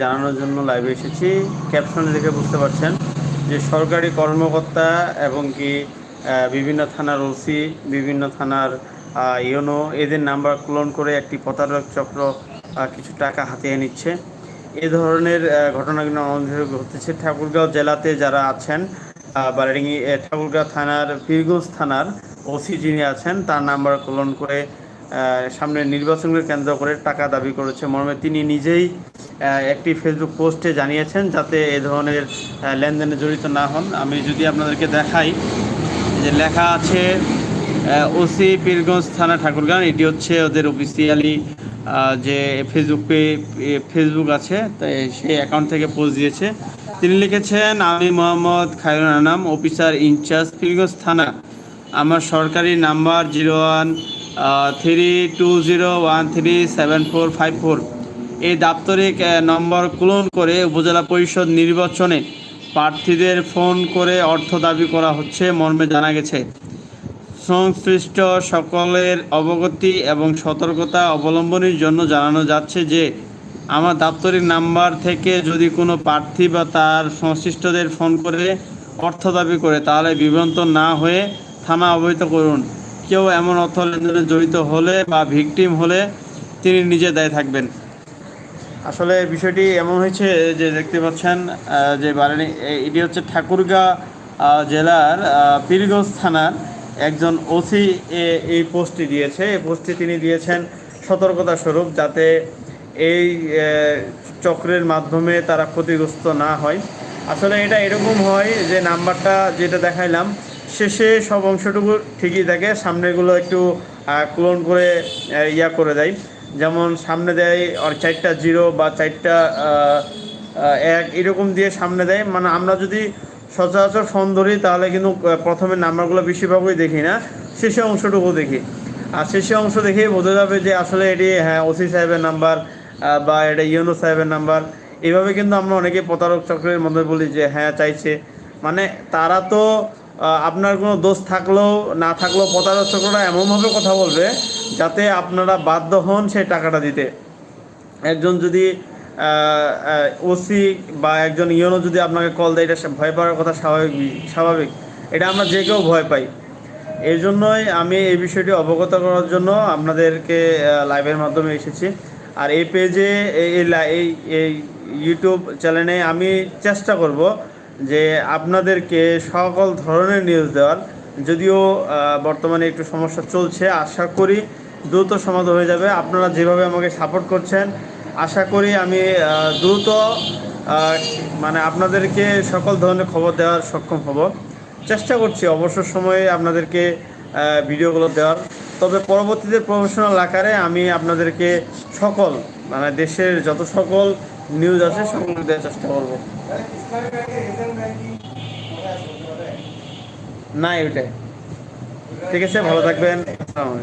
জানানোর জন্য লাইভে এসেছি। ক্যাপশনে দেখে বুঝতে পারছেন যে সরকারি কর্মকর্তা এবং কি বিভিন্ন থানার ওসি বিভিন্ন থানার ইউনো এদের নাম্বার ক্লোন করে একটি প্রতারক চক্র কিছু টাকা হাতিয়ে নিচ্ছে। এ ধরনের ঘটনাগুলো আমাদের ঘটেছে। ঠাকুরগাঁও জেলাতে যারা আছেন এ, ঠাকুরগাঁও থানার পীরগঞ্জ থানার ওসি যিনি আছেন তার নাম্বার ক্লোন করে আহ, সামনের নির্বাচনকে কেন্দ্র করে টাকা দাবি করেছে মর্মে। তিনি নিজেই একটি ফেসবুক পোস্টে জানিয়েছেন যাতে এ ধরনের লেনদেনে জড়িত না হন। আমি যদি আপনাদেরকে দেখাই যে লেখা আছে ওসি পীরগঞ্জ থানা ঠাকুরগাঁও। এটি হচ্ছে ওদের অফিসিয়ালি যে ফেসবুক পে ফেসবুক আছে তাই সেই অ্যাকাউন্ট থেকে পোস্ট দিয়েছে। তিনি লিখেছেন আমি Mohammad Khairul Anam officer in charge Pirganj থানা। আমার সরকারি number zero one three two zero one three seven four five four এই দাপ্তরিক নম্বর ক্লোন করে উপজেলা পরিষদ নির্বাচনে প্রার্থীদের ফোন করে অর্থ দাবি করা হচ্ছে মর্মে জানা গেছে। সংশ্লিষ্ট সকলের অবগতি এবং সতর্কতা অবলম্বনের জন্য জানানো যাচ্ছে যে, আমার দাপ্তরিক নাম্বার থেকে যদি কোনো প্রার্থী বা তার সংশ্লিষ্টদের ফোন করে অর্থ দাবি করে, তাহলে বিভ্রান্ত না হয়ে থানা অবহিত করুন। কেউ এমন অর্থ লেনদেনে জড়িত হলে বা ভিকটিম হলে তিনি নিজে দায়ী থাকবেন। আসলে বিষয়টি এমন হয়েছে যে দেখতে পাচ্ছেন যে বারানি এটি হচ্ছে ঠাকুরগাঁ জেলার পীরগঞ্জ থানার একজন ওসি এই পোস্টটি দিয়েছে। এই পোস্টটি তিনি দিয়েছেন সতর্কতা স্বরূপ যাতে এই চক্রের মাধ্যমে তারা ক্ষতিগ্রস্ত না হয়। আসলে এটা এরকম হয় যে নাম্বারটা যেটা দেখাইলাম শেষে সব অংশটুকু ঠিকই থাকে। সামনেগুলো একটু ক্লোন করে ইয়া করে দেয়। যেমন সামনে দেয় আর চারটা জিরো বা চারটা এক, এরকম দিয়ে সামনে দেয়। মানে আমরা যদি সচরাচর ফোন ধরি, তাহলে কিন্তু প্রথমে নাম্বারগুলো বেশিরভাগই দেখি না। শেষে অংশটুকু দেখি। আর শেষে অংশ দেখেই বোঝা যাবে যে আসলে এটি হ্যাঁ ওসি সাহেবের নাম্বার বা এটা ইউনো সাহেবের নাম্বার। এভাবে কিন্তু আমরা অনেকে প্রতারক চক্রের মধ্যে বলি যে হ্যাঁ চাইছে। মানে তারা তো আপনার কোনো দোষ থাকলেও, না থাকলেও প্রতারক চক্রটা এমনভাবে কথা বলবে যাতে আপনারা বাধ্য হন সেই টাকাটা দিতে। একজন যদি ওসি বা একজন ইয়নো যদি আপনাকে কল দেয়, এটা ভয় পাওয়ার কথা স্বাভাবিক স্বাভাবিক। এটা আমরা যে কেউ ভয় পাই। এই জন্যই আমি এই বিষয়টি অবগত করার জন্য আপনাদেরকে লাইভের মাধ্যমে এসেছি। আর এই পেজে এই এই ইউটিউব চ্যানেলে আমি চেষ্টা করব যে আপনাদেরকে সকল ধরনের নিউজ দেওয়ার। যদিও বর্তমানে একটু সমস্যা চলছে, আশা করি দ্রুত সমাধান হয়ে যাবে। আপনারা যেভাবে আমাকে সাপোর্ট করছেন, আশা করি আমি দ্রুত মানে আপনাদেরকে সকল ধরনের খবর দেওয়ার সক্ষম হব। চেষ্টা করছি অবসর সময়ে আপনাদেরকে ভিডিওগুলো দেওয়ার। তবে পরবর্তীতে প্রফেশনাল আকারে আমি আপনাদেরকে সকল মানে দেশের যত সকল নিউজ আছে সকল দেওয়ার চেষ্টা করব। না ওইটাই। ঠিক আছে ভালো থাকবেন। আসসালামু